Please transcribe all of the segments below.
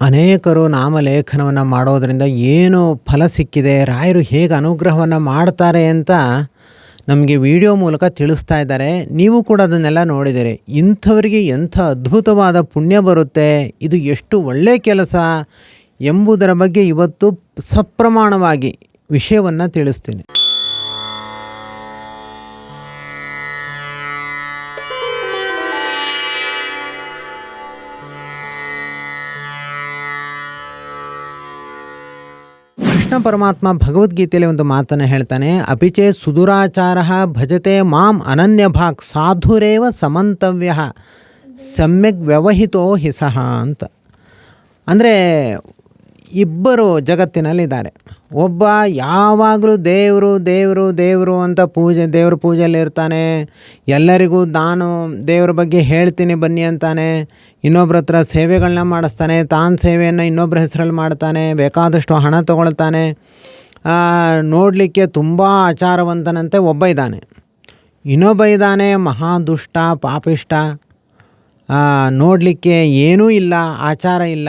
ಅನೇಕರು ನಾಮಲೇಖನವನ್ನು ಮಾಡೋದರಿಂದ ಏನು ಫಲ ಸಿಕ್ಕಿದೆ, ರಾಯರು ಹೇಗೆ ಅನುಗ್ರಹವನ್ನು ಮಾಡ್ತಾರೆ ಅಂತ ನಮಗೆ ವಿಡಿಯೋ ಮೂಲಕ ತಿಳಿಸ್ತಾ ಇದ್ದಾರೆ. ನೀವು ಕೂಡ ಅದನ್ನೆಲ್ಲ ನೋಡಿದರೆ. ಇಂಥವರಿಗೆ ಎಂಥ ಅದ್ಭುತವಾದ ಪುಣ್ಯ ಬರುತ್ತೆ, ಇದು ಎಷ್ಟು ಒಳ್ಳೆಯ ಕೆಲಸ ಎಂಬುದರ ಬಗ್ಗೆ ಇವತ್ತು ಸಪ್ರಮಾಣವಾಗಿ ವಿಷಯವನ್ನು ತಿಳಿಸ್ತೀನಿ. ಕೃಷ್ಣ ಪರಮಾತ್ಮ ಭಗವದ್ಗೀತೆಯಲ್ಲಿ ಒಂದು ಮಾತನ್ನು ಹೇಳ್ತಾನೆ, ಅಪಿಚೆ ಸುದುರಾಚಾರ ಭಜತೆ ಮಾಂ ಅನನ್ಯ ಭಾಗ್ ಸಾಧುರೇವ ಸಮಂತವ್ಯ, ಸಮ್ಯಕ್ ವ್ಯವಹಿತೋ ಹಿಸಹ ಅಂತ. ಅಂದರೆ ಇಬ್ಬರು ಜಗತ್ತಿನಲ್ಲಿದ್ದಾರೆ. ಒಬ್ಬ ಯಾವಾಗಲೂ ದೇವರು ದೇವರು ದೇವರು ಅಂತ ಪೂಜೆ, ದೇವ್ರ ಪೂಜೆಯಲ್ಲಿ ಇರ್ತಾನೆ. ಎಲ್ಲರಿಗೂ ನಾನು ದೇವ್ರ ಬಗ್ಗೆ ಹೇಳ್ತೀನಿ ಬನ್ನಿ ಅಂತಾನೆ. ಇನ್ನೊಬ್ರ ಹತ್ರ ಸೇವೆಗಳನ್ನ ಮಾಡಿಸ್ತಾನೆ. ತಾನು ಸೇವೆಯನ್ನು ಇನ್ನೊಬ್ಬರ ಹೆಸರಲ್ಲಿ ಮಾಡ್ತಾನೆ. ಬೇಕಾದಷ್ಟು ಹಣ ತಗೊಳ್ತಾನೆ. ನೋಡಲಿಕ್ಕೆ ತುಂಬ ಆಚಾರವಂತನಂತೆ ಒಬ್ಬ ಇದ್ದಾನೆ. ಇನ್ನೊಬ್ಬ ಇದ್ದಾನೆ ಮಹಾ ದುಷ್ಟ ಪಾಪಿಷ್ಟ ನೋಡಲಿಕ್ಕೆ ಏನೂ ಇಲ್ಲ, ಆಚಾರ ಇಲ್ಲ.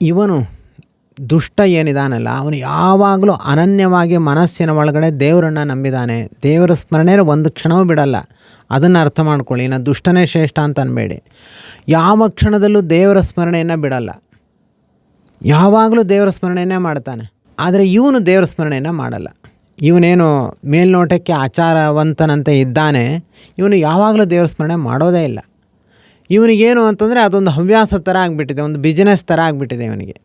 ಇವನು ದುಷ್ಟ ಏನಿದಾನಲ್ಲ, ಅವನು ಯಾವಾಗಲೂ ಅನನ್ಯವಾಗಿ ಮನಸ್ಸಿನ ಒಳಗಡೆ ದೇವರನ್ನು ನಂಬಿದ್ದಾನೆ ದೇವರ ಸ್ಮರಣೆ ಒಂದು ಕ್ಷಣವೂ ಬಿಡಲ್ಲ. ಅದನ್ನು ಅರ್ಥ ಮಾಡ್ಕೊಳ್ಳಿ, ಇನ್ನು ದುಷ್ಟನೇ ಶ್ರೇಷ್ಠ ಅಂತ ಅನ್ಬೇಡಿ. ಯಾವ ಕ್ಷಣದಲ್ಲೂ ದೇವರ ಸ್ಮರಣೆಯನ್ನು ಬಿಡಲ್ಲ. ಯಾವಾಗಲೂ ದೇವರ ಸ್ಮರಣೆಯನ್ನೇ ಮಾಡ್ತಾನೆ. ಆದರೆ ಇವನು ದೇವರ ಸ್ಮರಣೆಯನ್ನು ಮಾಡಲ್ಲ. ಇವನೇನು ಮೇಲ್ನೋಟಕ್ಕೆ ಆಚಾರವಂತನಂತೆ ಇದ್ದಾನೆ, ಇವನು ಯಾವಾಗಲೂ ದೇವರ ಸ್ಮರಣೆ ಮಾಡೋದೇ ಇಲ್ಲ. ಇವನಿಗೇನು ಅಂತಂದರೆ ಅದೊಂದು ಹವ್ಯಾಸ ಥರ ಆಗಿಬಿಟ್ಟಿದೆ, ಒಂದು ಬಿಸ್ನೆಸ್ ಥರ ಆಗಿಬಿಟ್ಟಿದೆ ಇವನಿಗೆ.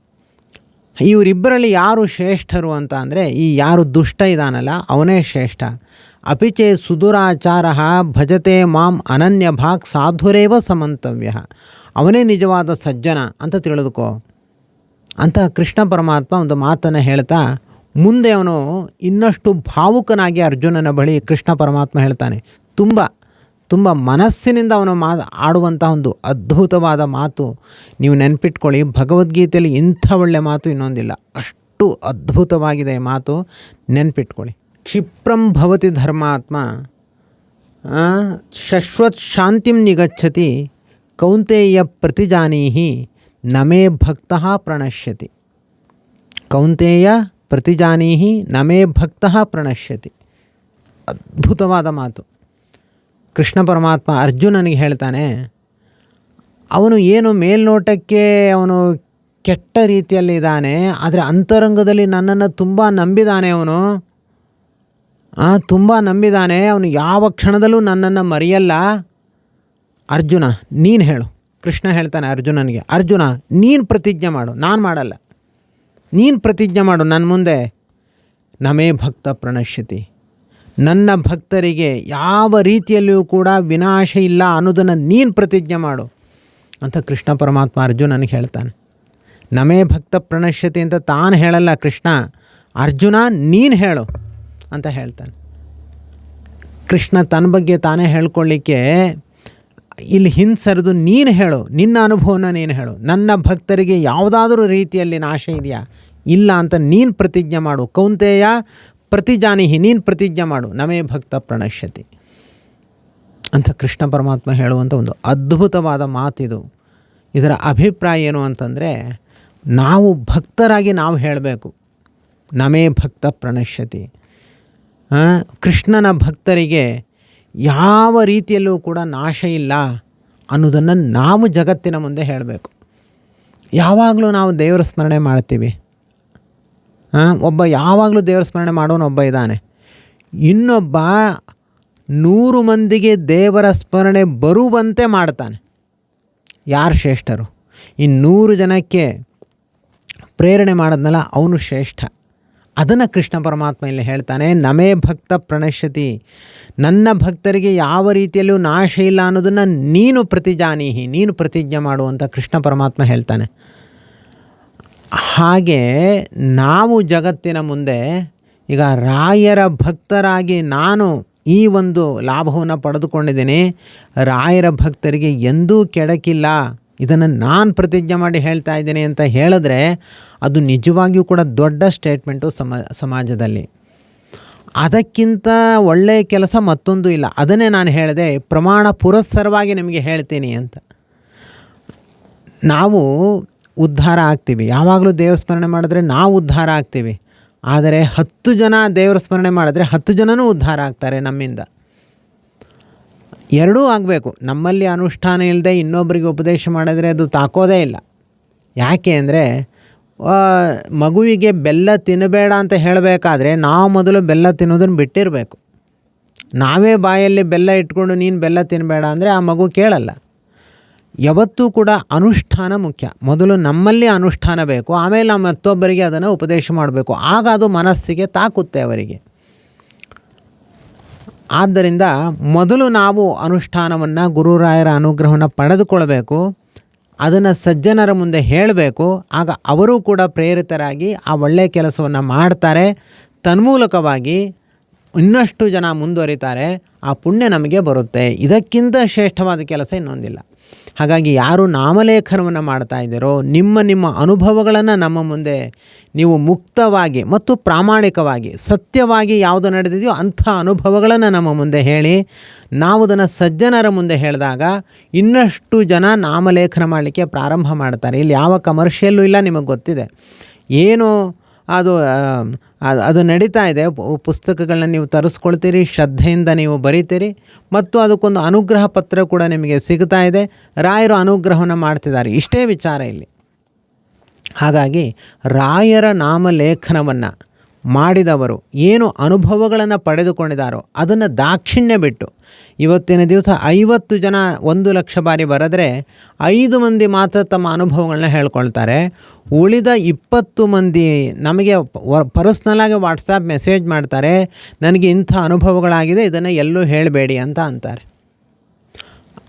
ಇವರಿಬ್ಬರಲ್ಲಿ ಯಾರು ಶ್ರೇಷ್ಠರು ಅಂತ ಅಂದರೆ ಈ ಯಾರು ದುಷ್ಟ ಇದ್ದಾನಲ್ಲ ಅವನೇ ಶ್ರೇಷ್ಠ. ಅಪಿಚೆ ಸುಧುರಾಚಾರ ಭಜತೆ ಮಾಂ ಅನನ್ಯ ಭಾಗ್ ಸಾಧುರೇವ ಸಮಂತವ್ಯ. ಅವನೇ ನಿಜವಾದ ಸಜ್ಜನ ಅಂತ ತಿಳಿದುಕೋ. ಅಂತ ಕೃಷ್ಣ ಪರಮಾತ್ಮ ಒಂದು ಮಾತನ್ನು ಹೇಳ್ತಾ, ಮುಂದೆ ಅವನು ಇನ್ನಷ್ಟು ಭಾವುಕನಾಗಿ ಅರ್ಜುನನ ಬಳಿ ಕೃಷ್ಣ ಪರಮಾತ್ಮ ಹೇಳ್ತಾನೆ. ತುಂಬ ತುಂಬ ಮನಸ್ಸಿನಿಂದ ಅವನು ಮಾ ಆಡುವಂಥ ಒಂದು ಅದ್ಭುತವಾದ ಮಾತು ನೀವು ನೆನಪಿಟ್ಕೊಳ್ಳಿ. ಭಗವದ್ಗೀತೆಯಲ್ಲಿ ಇಂಥ ಒಳ್ಳೆಯ ಮಾತು ಇನ್ನೊಂದಿಲ್ಲ. ಅಷ್ಟು ಅದ್ಭುತವಾಗಿದೆ ಮಾತು. ನೆನ್ಪಿಟ್ಕೊಳ್ಳಿ. ಕ್ಷಿಪ್ರಂ ಭವತಿ ಧರ್ಮಾತ್ಮ ಶಶ್ವತ್ ಶಾಂತಿಂ ನಿಗಚ್ಚತಿ ಕೌಂತೆಯ ಪ್ರತಿಜಾನೀಹಿ, ನಮೇ ಭಕ್ತ ಪ್ರಣಶ್ಯತಿ. ಕೌಂತೆಯ ಪ್ರತಿಜಾನೀಹಿ, ನಮೇ ಭಕ್ತ ಪ್ರಣಶ್ಯತಿ. ಅದ್ಭುತವಾದ ಮಾತು. ಕೃಷ್ಣ ಪರಮಾತ್ಮ ಅರ್ಜುನನಿಗೆ ಹೇಳ್ತಾನೆ, ಅವನು ಏನು ಮೇಲ್ನೋಟಕ್ಕೆ ಅವನು ಕೆಟ್ಟ ರೀತಿಯಲ್ಲಿ ಇದ್ದಾನೆ, ಆದರೆ ಅಂತರಂಗದಲ್ಲಿ ನನ್ನನ್ನು ತುಂಬ ನಂಬಿದಾನೆ ಅವನು. ತುಂಬ ನಂಬಿದಾನೆ, ಅವನು ಯಾವ ಕ್ಷಣದಲ್ಲೂ ನನ್ನನ್ನು ಮರೆಯಲ್ಲ. ಅರ್ಜುನ, ನೀನು ಹೇಳು. ಕೃಷ್ಣ ಹೇಳ್ತಾನೆ ಅರ್ಜುನನಿಗೆ, ಅರ್ಜುನ, ನೀನು ಪ್ರತಿಜ್ಞೆ ಮಾಡು, ನಾನು ಮಾಡಲ್ಲ. ನೀನು ಪ್ರತಿಜ್ಞೆ ಮಾಡು ನನ್ನ ಮುಂದೆ. ನಮೇ ಭಕ್ತ ಪ್ರಣಶ್ಯತಿ. ನನ್ನ ಭಕ್ತರಿಗೆ ಯಾವ ರೀತಿಯಲ್ಲಿಯೂ ಕೂಡ ವಿನಾಶ ಇಲ್ಲ ಅನ್ನೋದನ್ನು ನೀನು ಪ್ರತಿಜ್ಞೆ ಮಾಡು ಅಂತ ಕೃಷ್ಣ ಪರಮಾತ್ಮ ಅರ್ಜುನನಿಗೆ ಹೇಳ್ತಾನೆ. ನಮೇ ಭಕ್ತ ಪ್ರಣಶ್ಯತಿ ಅಂತ ತಾನು ಹೇಳಲ್ಲ ಕೃಷ್ಣ, ಅರ್ಜುನ ನೀನು ಹೇಳು ಅಂತ ಹೇಳ್ತಾನೆ. ಕೃಷ್ಣ ತನ್ನ ಬಗ್ಗೆ ತಾನೇ ಹೇಳ್ಕೊಳ್ಳಿಕ್ಕೆ ಇಲ್ಲಿ ಹಿಂಸರಿದು ನೀನು ಹೇಳು, ನಿನ್ನ ಅನುಭವನ ನೀನು ಹೇಳು. ನನ್ನ ಭಕ್ತರಿಗೆ ಯಾವುದಾದ್ರೂ ರೀತಿಯಲ್ಲಿ ನಾಶ ಇದೆಯಾ? ಇಲ್ಲ ಅಂತ ನೀನು ಪ್ರತಿಜ್ಞೆ ಮಾಡು. ಕೌಂತೆಯ ಪ್ರತಿಜಾನಿಹಿ ನೀನು ಪ್ರತಿಜ್ಞೆ ಮಾಡು, ನಮೇ ಭಕ್ತ ಪ್ರಣಶ್ಯತಿ. ಅಂತ ಕೃಷ್ಣ ಪರಮಾತ್ಮ ಹೇಳುವಂಥ ಒಂದು ಅದ್ಭುತವಾದ ಮಾತಿದು. ಇದರ ಅಭಿಪ್ರಾಯ ಏನು ಅಂತಂದರೆ, ನಾವು ಭಕ್ತರಾಗಿ ನಾವು ಹೇಳಬೇಕು. ನಮೇ ಭಕ್ತ ಪ್ರಣಶ್ಯತಿ. ಕೃಷ್ಣನ ಭಕ್ತರಿಗೆ ಯಾವ ರೀತಿಯಲ್ಲೂ ಕೂಡ ನಾಶ ಇಲ್ಲ ಅನ್ನೋದನ್ನು ನಾವು ಜಗತ್ತಿನ ಮುಂದೆ ಹೇಳಬೇಕು. ಯಾವಾಗಲೂ ನಾವು ದೇವರ ಸ್ಮರಣೆ ಮಾಡ್ತೀವಿ. ಒಬ್ಬ ಯಾವಾಗಲೂ ದೇವರ ಸ್ಮರಣೆ ಮಾಡೋನು ಒಬ್ಬ ಇದ್ದಾನೆ. ಇನ್ನೊಬ್ಬ ನೂರು ಮಂದಿಗೆ ದೇವರ ಸ್ಮರಣೆ ಬರುವಂತೆ ಮಾಡ್ತಾನೆ. ಯಾರು ಶ್ರೇಷ್ಠರು? ಈ ನೂರು ಜನಕ್ಕೆ ಪ್ರೇರಣೆ ಮಾಡೋದ್ನಲ್ಲ ಅವನು ಶ್ರೇಷ್ಠ. ಅದನ್ನು ಕೃಷ್ಣ ಪರಮಾತ್ಮ ಇಲ್ಲಿ ಹೇಳ್ತಾನೆ, ನಮೇ ಭಕ್ತ ಪ್ರಣಶ್ಯತಿ. ನನ್ನ ಭಕ್ತರಿಗೆ ಯಾವ ರೀತಿಯಲ್ಲೂ ನಾಶ ಇಲ್ಲ ಅನ್ನೋದನ್ನು ನೀನು ಪ್ರತಿಜಾನೀಹಿ, ನೀನು ಪ್ರತಿಜ್ಞೆ ಮಾಡುವಂಥ ಕೃಷ್ಣ ಪರಮಾತ್ಮ ಹೇಳ್ತಾನೆ. ಹಾಗೆ ನಾವು ಜಗತ್ತಿನ ಮುಂದೆ ಈಗ ರಾಯರ ಭಕ್ತರಾಗಿ ನಾನು ಈ ಒಂದು ಲಾಭವನ್ನು ಪಡೆದುಕೊಂಡಿದ್ದೀನಿ. ರಾಯರ ಭಕ್ತರಿಗೆ ಎಂದೂ ಕೆಡಕಿಲ್ಲ. ಇದನ್ನು ನಾನು ಪ್ರತಿಜ್ಞೆ ಮಾಡಿ ಹೇಳ್ತಾ ಇದ್ದೀನಿ ಅಂತ ಹೇಳಿದ್ರೆ ಅದು ನಿಜವಾಗಿಯೂ ಕೂಡ ದೊಡ್ಡ ಸ್ಟೇಟ್ಮೆಂಟು ಸಮ, ಸಮಾಜದಲ್ಲಿ. ಅದಕ್ಕಿಂತ ಒಳ್ಳೆಯ ಕೆಲಸ ಮತ್ತೊಂದು ಇಲ್ಲ. ಅದನ್ನೇ ನಾನು ಹೇಳಿದೆ, ಪ್ರಮಾಣ ಪುರಸ್ಸರವಾಗಿ ನಿಮಗೆ ಹೇಳ್ತೀನಿ ಅಂತ. ನಾವು ಉದ್ಧಾರ ಆಗ್ತೀವಿ. ಯಾವಾಗಲೂ ದೇವ್ರ ಸ್ಮರಣೆ ಮಾಡಿದ್ರೆ ನಾವು ಉದ್ಧಾರ ಆಗ್ತೀವಿ. ಆದರೆ ಹತ್ತು ಜನ ದೇವರ ಸ್ಮರಣೆ ಮಾಡಿದ್ರೆ ಹತ್ತು ಜನನೂ ಉದ್ಧಾರ ಆಗ್ತಾರೆ ನಮ್ಮಿಂದ. ಎರಡೂ ಆಗಬೇಕು. ನಮ್ಮಲ್ಲಿ ಅನುಷ್ಠಾನ ಇಲ್ಲದೆ ಇನ್ನೊಬ್ಬರಿಗೆ ಉಪದೇಶ ಮಾಡಿದ್ರೆ ಅದು ತಾಕೋದೇ ಇಲ್ಲ. ಯಾಕೆ ಅಂದರೆ ಮಗುವಿಗೆ ಬೆಲ್ಲ ತಿನ್ನಬೇಡ ಅಂತ ಹೇಳಬೇಕಾದ್ರೆ ನಾವು ಮೊದಲು ಬೆಲ್ಲ ತಿನ್ನೋದನ್ನು ಬಿಟ್ಟಿರಬೇಕು. ನಾವೇ ಬಾಯಲ್ಲಿ ಬೆಲ್ಲ ಇಟ್ಕೊಂಡು ನೀನು ಬೆಲ್ಲ ತಿನ್ನಬೇಡ ಅಂದರೆ ಆ ಮಗು ಕೇಳಲ್ಲ. ಯಾವತ್ತೂ ಕೂಡ ಅನುಷ್ಠಾನ ಮುಖ್ಯ. ಮೊದಲು ನಮ್ಮಲ್ಲಿ ಅನುಷ್ಠಾನ ಬೇಕು, ಆಮೇಲೆ ನಾವು ಮತ್ತೊಬ್ಬರಿಗೆ ಅದನ್ನು ಉಪದೇಶ ಮಾಡಬೇಕು. ಆಗ ಅದು ಮನಸ್ಸಿಗೆ ತಾಕುತ್ತೆ ಅವರಿಗೆ. ಆದ್ದರಿಂದ ಮೊದಲು ನಾವು ಅನುಷ್ಠಾನವನ್ನು ಗುರುರಾಯರ ಅನುಗ್ರಹವನ್ನು ಪಡೆದುಕೊಳ್ಬೇಕು, ಅದನ್ನು ಸಜ್ಜನರ ಮುಂದೆ ಹೇಳಬೇಕು, ಆಗ ಅವರು ಕೂಡ ಪ್ರೇರಿತರಾಗಿ ಆ ಒಳ್ಳೆಯ ಕೆಲಸವನ್ನು ಮಾಡ್ತಾರೆ. ತನ್ಮೂಲಕವಾಗಿ ಇನ್ನಷ್ಟು ಜನ ಮುಂದುವರಿತಾರೆ, ಆ ಪುಣ್ಯ ನಮಗೆ ಬರುತ್ತೆ. ಇದಕ್ಕಿಂತ ಶ್ರೇಷ್ಠವಾದ ಕೆಲಸ ಇನ್ನೊಂದಿಲ್ಲ. ಹಾಗಾಗಿ ಯಾರು ನಾಮಲೇಖನವನ್ನು ಮಾಡ್ತಾ ಇದ್ದೀರೋ, ನಿಮ್ಮ ನಿಮ್ಮ ಅನುಭವಗಳನ್ನು ನಮ್ಮ ಮುಂದೆ ನೀವು ಮುಕ್ತವಾಗಿ ಮತ್ತು ಪ್ರಾಮಾಣಿಕವಾಗಿ, ಸತ್ಯವಾಗಿ ಯಾವುದು ನಡೆದಿದೆಯೋ ಅಂಥ ಅನುಭವಗಳನ್ನು ನಮ್ಮ ಮುಂದೆ ಹೇಳಿ, ನಾವು ಅದನ್ನು ಸಜ್ಜನರ ಮುಂದೆ ಹೇಳಿದಾಗ ಇನ್ನಷ್ಟು ಜನ ನಾಮಲೇಖನ ಮಾಡಲಿಕ್ಕೆ ಪ್ರಾರಂಭ ಮಾಡ್ತಾರೆ. ಇಲ್ಲಿ ಯಾವ ಕಮರ್ಷಿಯಲ್ಲೂ ಇಲ್ಲ, ನಿಮಗೆ ಗೊತ್ತಿದೆ. ಏನು ಅದು ಅದು- ಅದು ನಡೀತಾ ಇದೆ. ಪುಸ್ತಕಗಳನ್ನ ನೀವು ತರಿಸ್ಕೊಳ್ತೀರಿ, ಶ್ರದ್ಧೆಯಿಂದ ನೀವು ಬರೀತೀರಿ ಮತ್ತು ಅದಕ್ಕೊಂದು ಅನುಗ್ರಹ ಪತ್ರ ಕೂಡ ನಿಮಗೆ ಸಿಗ್ತಾ ಇದೆ. ರಾಯರು ಅನುಗ್ರಹವನ್ನು ಮಾಡ್ತಿದ್ದಾರೆ. ಇಷ್ಟೇ ವಿಚಾರ ಇಲ್ಲಿ. ಹಾಗಾಗಿ ರಾಯರ ನಾಮಲೇಖನವನ್ನು ಮಾಡಿದವರು ಏನು ಅನುಭವಗಳನ್ನು ಪಡೆದುಕೊಂಡಿದ್ದಾರೋ ಅದನ್ನು ದಾಕ್ಷಿಣ್ಯ ಬಿಟ್ಟು ಇವತ್ತಿನ ದಿವಸ ಐವತ್ತು ಜನ ಒಂದು ಲಕ್ಷ ಬಾರಿ ಬರೆದ್ರೆ ಐದು ಮಂದಿ ಮಾತ್ರ ತಮ್ಮ ಅನುಭವಗಳನ್ನ ಹೇಳ್ಕೊಳ್ತಾರೆ. ಉಳಿದ ಇಪ್ಪತ್ತು ಮಂದಿ ನಮಗೆ ಪರ್ಸ್ನಲಾಗಿ ವಾಟ್ಸಾಪ್ ಮೆಸೇಜ್ ಮಾಡ್ತಾರೆ. ನನಗೆ ಇಂಥ ಅನುಭವಗಳಾಗಿದೆ, ಇದನ್ನು ಎಲ್ಲೂ ಹೇಳಬೇಡಿ ಅಂತ ಅಂತಾರೆ.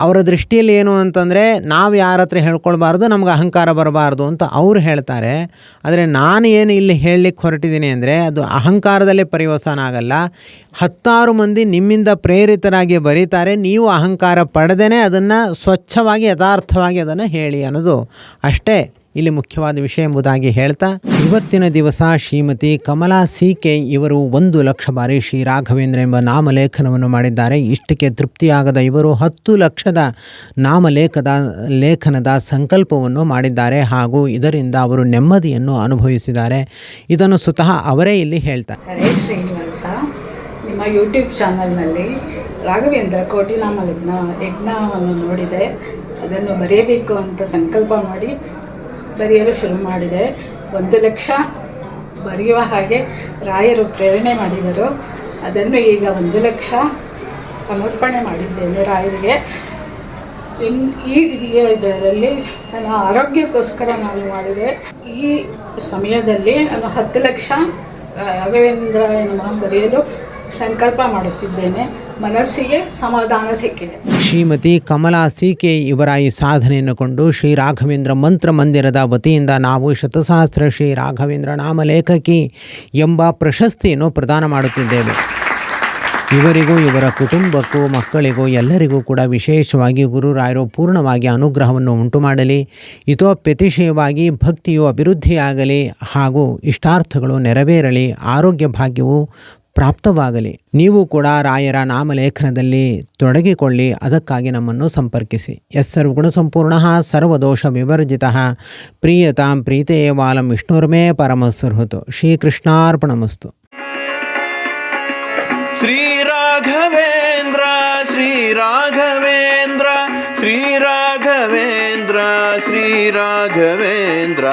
ಅವರ ದೃಷ್ಟಿಯಲ್ಲಿ ಏನು ಅಂತಂದರೆ, ನಾವು ಯಾರ ಹತ್ರ ಹೇಳ್ಕೊಳ್ಬಾರ್ದು, ನಮ್ಗೆ ಅಹಂಕಾರ ಬರಬಾರ್ದು ಅಂತ ಅವ್ರು ಹೇಳ್ತಾರೆ. ಆದರೆ ನಾನು ಏನು ಇಲ್ಲಿ ಹೇಳಲಿಕ್ಕೆ ಹೊರಟಿದ್ದೀನಿ ಅಂದರೆ, ಅದು ಅಹಂಕಾರದಲ್ಲೇ ಪರಿವಸನ ಆಗಲ್ಲ. ಹತ್ತಾರು ಮಂದಿ ನಿಮ್ಮಿಂದ ಪ್ರೇರಿತರಾಗಿ ಬರೀತಾರೆ, ನೀವು ಅಹಂಕಾರ ಪಡೆದೇ ಅದನ್ನು ಸ್ವಚ್ಛವಾಗಿ, ಯಥಾರ್ಥವಾಗಿ ಅದನ್ನು ಹೇಳಿ ಅನ್ನೋದು. ಅಷ್ಟೇ. ಇಲ್ಲಿ ಮುಖ್ಯವಾದ ವಿಷಯ ಎಂಬುದಾಗಿ ಹೇಳ್ತಾ, ಇವತ್ತಿನ ದಿವಸ ಶ್ರೀಮತಿ ಕಮಲಾ ಸಿ ಕೆ ಇವರು ಒಂದು ಲಕ್ಷ ಬಾರಿ ಶ್ರೀ ರಾಘವೇಂದ್ರ ಎಂಬ ನಾಮಲೇಖನವನ್ನು ಮಾಡಿದ್ದಾರೆ. ಇಷ್ಟಕ್ಕೆ ತೃಪ್ತಿಯಾಗದ ಇವರು ಹತ್ತು ಲಕ್ಷದ ನಾಮಲೇಖದ, ಲೇಖನದ ಸಂಕಲ್ಪವನ್ನು ಮಾಡಿದ್ದಾರೆ ಹಾಗೂ ಇದರಿಂದ ಅವರು ನೆಮ್ಮದಿಯನ್ನು ಅನುಭವಿಸಿದ್ದಾರೆ. ಇದನ್ನು ಸ್ವತಃ ಅವರೇ ಇಲ್ಲಿ ಹೇಳ್ತಾರೆ ಶ್ರೀನಿವಾಸ. ನಿಮ್ಮ ಯೂಟ್ಯೂಬ್ ಚಾನಲ್ನಲ್ಲಿ ರಾಘವೇಂದ್ರ ಕೋಟಿ ನಾಮಲಗ್ನ ಯಜ್ಞವನ್ನು ನೋಡಿದೆ. ಅದನ್ನು ಬರೆಯಬೇಕು ಅಂತ ಸಂಕಲ್ಪ ಮಾಡಿ ಬರೆಯಲು ಶುರು ಮಾಡಿದೆ. ಒಂದು ಲಕ್ಷ ಬರೆಯುವ ಹಾಗೆ ರಾಯರು ಪ್ರೇರಣೆ ಮಾಡಿದರು. ಅದನ್ನು ಈಗ ಒಂದು ಲಕ್ಷ ಸಮರ್ಪಣೆ ಮಾಡಿದ್ದೇನೆ ರಾಯರಿಗೆ. ಇನ್ ಈ ಇದರಲ್ಲಿ ನನ್ನ ಆರೋಗ್ಯಕ್ಕೋಸ್ಕರ ನಾನು ಮಾಡಿದೆ. ಈ ಸಮಯದಲ್ಲಿ ನಾನು ಹತ್ತು ಲಕ್ಷ, ರಾಘವೇಂದ್ರ ಎನ್ನುವ ಬರೆಯಲು ಸಂಕಲ್ಪ ಮಾಡುತ್ತಿದ್ದೇನೆ. ಮನಸ್ಸಿಗೆ ಸಮಾಧಾನ ಸಿಕ್ಕಿದೆ. ಶ್ರೀಮತಿ ಕಮಲಾ ಸಿ ಕೆ ಇವರ ಈ ಸಾಧನೆಯನ್ನು ಕೊಂಡು ಶ್ರೀ ರಾಘವೇಂದ್ರ ಮಂತ್ರ ಮಂದಿರದ ವತಿಯಿಂದ ನಾವು ಶತಸಹಸ್ರ ಶ್ರೀ ರಾಘವೇಂದ್ರ ನಾಮಲೇಖಕಿ ಎಂಬ ಪ್ರಶಸ್ತಿಯನ್ನು ಪ್ರದಾನ ಮಾಡುತ್ತಿದ್ದೇವೆ. ಇವರಿಗೂ, ಇವರ ಕುಟುಂಬಕ್ಕೂ, ಮಕ್ಕಳಿಗೂ, ಎಲ್ಲರಿಗೂ ಕೂಡ ವಿಶೇಷವಾಗಿ ಗುರುರಾಯರು ಪೂರ್ಣವಾಗಿ ಅನುಗ್ರಹವನ್ನು ಉಂಟು ಮಾಡಲಿ ಇತೋಪ್ಯತಿಶಯವಾಗಿ ಭಕ್ತಿಯು ಅಭಿವೃದ್ಧಿಯಾಗಲಿ ಹಾಗೂ ಇಷ್ಟಾರ್ಥಗಳು ನೆರವೇರಲಿ. ಆರೋಗ್ಯ ಭಾಗ್ಯವು ಪ್ರಾಪ್ತವಾಗಲಿ ನೀವು ಕೂಡ ರಾಯರ ನಾಮಲೇಖನದಲ್ಲಿ ತೊಡಗಿಕೊಳ್ಳಿ ಅದಕ್ಕಾಗಿ ನಮ್ಮನ್ನು ಸಂಪರ್ಕಿಸಿ ಎಸ್ ಸರ್ವಗುಣ ಸಂಪೂರ್ಣ ಸರ್ವದೋಷ ವಿವರ್ಜಿತ ಪ್ರೀಯತಾಂ ಪ್ರೀತೇವಾಲಂ ವಿಷ್ಣುರ್ಮೇ ಪರಮಸುರ್ಹುತು ಶ್ರೀಕೃಷ್ಣಾರ್ಪಣಮಸ್ತು श्रीराघवेन्द्र श्रीराघवेन्द्र श्रीराघवेन्द्र श्रीराघवेन्द्र